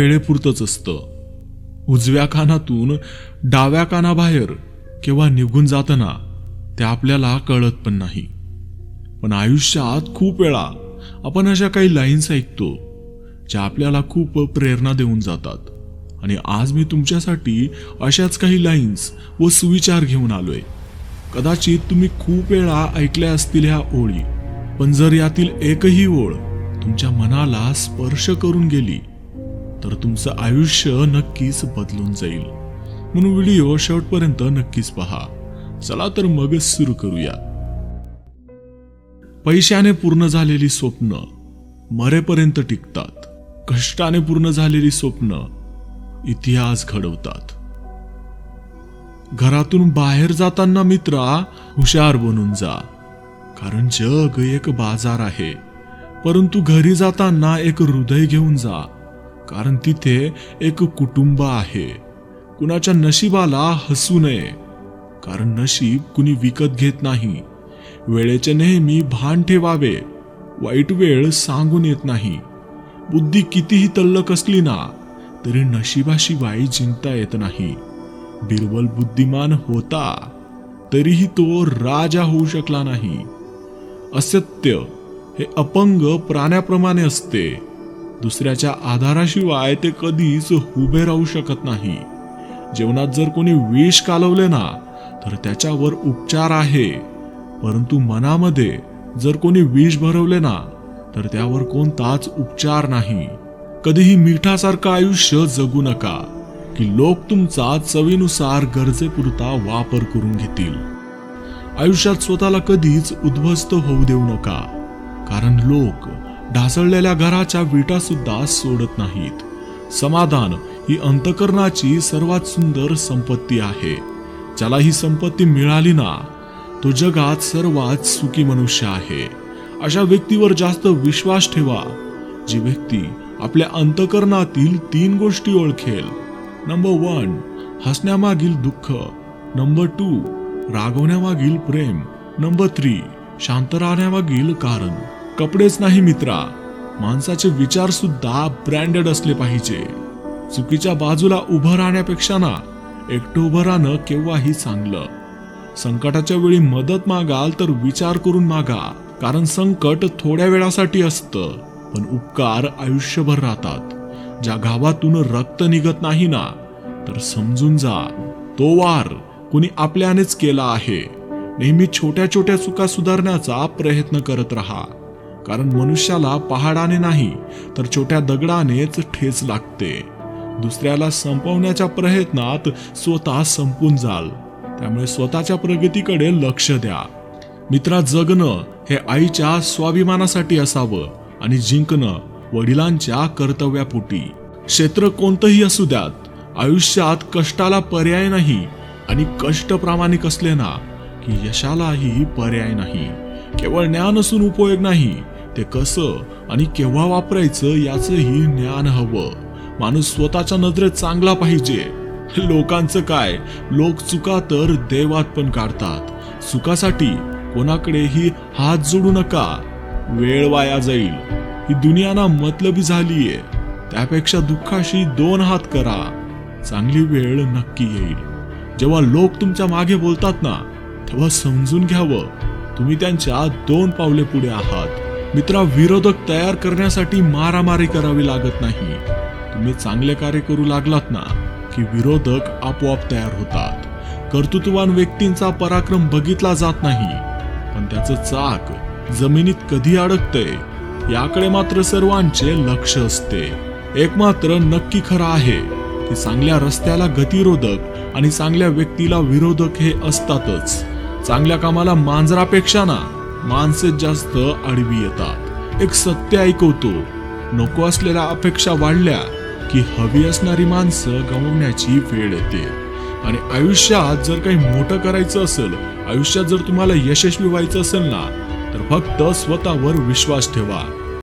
वेळेपुरतंच असतं. उजव्या कानातून डाव्या कानाबाहेर केव्हा निघून जाताना ते आपल्याला कळत पण नाही. पण आयुष्यात खूप वेळा आपण अशा काही लाईन्स ऐकतो ज्या आपल्याला खूप प्रेरणा देऊन जातात. आणि आज मी तुमच्यासाठी अशाच काही लाईन्स व सुविचार घेऊन आलोय. कदाचित तुम्ही खूप वेळा ऐकल्या असतील ह्या ओळी पण जर यातील एकही ओळ तुमच्या मनाला स्पर्श करून गेली तर तुमचं आयुष्य नक्कीच बदलून जाईल. म्हणून व्हिडिओ शेवटपर्यंत नक्कीच पहा. चला तर मग सुरू करूया. पैशाने पूर्ण झालेली स्वप्न मरेपर्यंत टिकतात. कष्टाने पूर्ण झालेली स्वप्न इतिहास घडवतात. घरातून बाहेर जाताना मित्रा हुशार बनून जा. कारण जग एक बाजार आहे. परंतु घरी जाताना एक हृदय घेऊन जा. कारण तिथे एक कुटुंब आहे. कुणाच्या नशिबाला हसू नये. कारण नशीब कुणी विकत घेत नाही. वेळेचे नेहमी भान ठेवावे. वाईट वेळ सांगून येत नाही. बुद्धी कितीही तल्लक असली ना तरी नशिबाशिवाय जिंकता येत नाही. बिरबल बुद्धिमान होता तरीही तो राजा होऊ शकला नाही. असत्य हे अपंग प्राण्याप्रमाणे असते. दुसऱ्याच्या आधाराशिवाय ते कधीच उभे राहू शकत नाही. जेवणात जर कोणी विष कालवले ना तर त्याच्यावर उपचार आहे. परंतु मनामध्ये जर कोणी विष भरवले ना तर त्यावर कोणताच उपचार नाही. कधीही मिठासारखं आयुष्य जगू नका की लोक तुमचा चवीनुसार गरजेपुरता वापर करून घेतील. आयुष्यात स्वतःला कधीच उद्ध्वस्त होऊ देऊ नका कारण लोक ढासळलेल्या घराच्या विटा सुद्धा सोडत नाहीत. समाधान ही अंतकरणाची सर्वात सुंदर संपत्ती आहे. ज्याला ही संपत्ती मिळाली ना तो जगात सर्वात सुखी मनुष्य आहे. अशा व्यक्तीवर जास्त विश्वास ठेवा. जी व्यक्ती आपल्या अंतकरणातील तीन गोष्टी ओळखेल. नंबर वन हसण्यामागील दुःख. नंबर टू रागवण्यामागील प्रेम. नंबर थ्री शांत राहण्यामागील कारण. कपडेच नाही मित्रा. माणसाचे विचार सुद्धा ब्रँडेड असले पाहिजे. चुकीच्या बाजूला उभं राहण्यापेक्षा ना एकटं उभं राहणं केव्हाही चांगलं. संकटाच्या वेळी मदत मागाल तर विचार करून मागा कारण संकट थोड्या वेळासाठी असतं पण उपकार आयुष्यभर राहतात. ज्या गावातून रक्त निघत नाही ना तर समजून जा तो वार कुणी आपल्यानेच केला आहे. नेहमी छोट्या छोट्या चुका सुधारण्याचा प्रयत्न करत राहा. कारण मनुष्याला पहाडाने नाही तर छोट्या दगडानेच ठेच लागते. दुसऱ्याला संपवण्याच्या प्रयत्नात स्वतः संपून जाल. त्यामुळे स्वतःच्या प्रगतीकडे लक्ष द्या. मित्रा जगणं हे आईच्या स्वाभिमानासाठी असावं आणि जिंकणं वडिलांच्या कर्तव्यापोटी. क्षेत्र कोणतंही असू द्यात आयुष्यात कष्टाला पर्याय नाही आणि कष्ट प्रामाणिक असले ना की यशालाही पर्याय नाही. केवळ ज्ञान असून उपयोग नाही ते कसं आणि केव्हा वापरायचं याचंही ज्ञान हवं. माणूस स्वतःच्या नजरेत चांगला पाहिजे. लोकांचं काय? लोक चुका तर देवात पण काढतात. सुखासाठी कोणाकडेही हात जोडू नका. वेळ वाया जाईल. ही दुनिया ना मतलबी झालीये. त्यापेक्षा दुःखाशी दोन हात करा. चांगली वेळ नक्की येईल. जेव्हा लोक तुमच्या मागे बोलतात ना तेव्हा समजून घ्यावं. तुम्ही त्यांच्या दोन पावले पुढे आहात. मित्रा विरोधक तयार करण्यासाठी मारामारी करावी लागत नाही. तुम्ही चांगले कार्य करू लागलात ना की विरोधक आपोआप तयार होतात. कर्तृत्ववान व्यक्तींचा पराक्रम बघितला जात नाही. पण त्याचं चाक जमिनीत कधी अडकतंय याकडे मात्र सर्वांचे लक्ष असते. एक मात्र नक्की खरं आहे की चांगल्या रस्त्याला गतिरोधक आणि चांगल्या व्यक्तीला विरोधक हे असतातच. चांगल्या कामाला मांजरापेक्षा ना माणसे जास्त आडवी येतात. एक सत्य ऐकवतो. नको असलेल्या अपेक्षा वाढल्या की हवी असणारी माणसं गमवण्याची वेळ येते. आणि आयुष्यात जर काही मोठं करायचं असेल आयुष्यात जर तुम्हाला यशस्वी व्हायचं असेल ना तर फक्त स्वतःवर विश्वास ठेवा.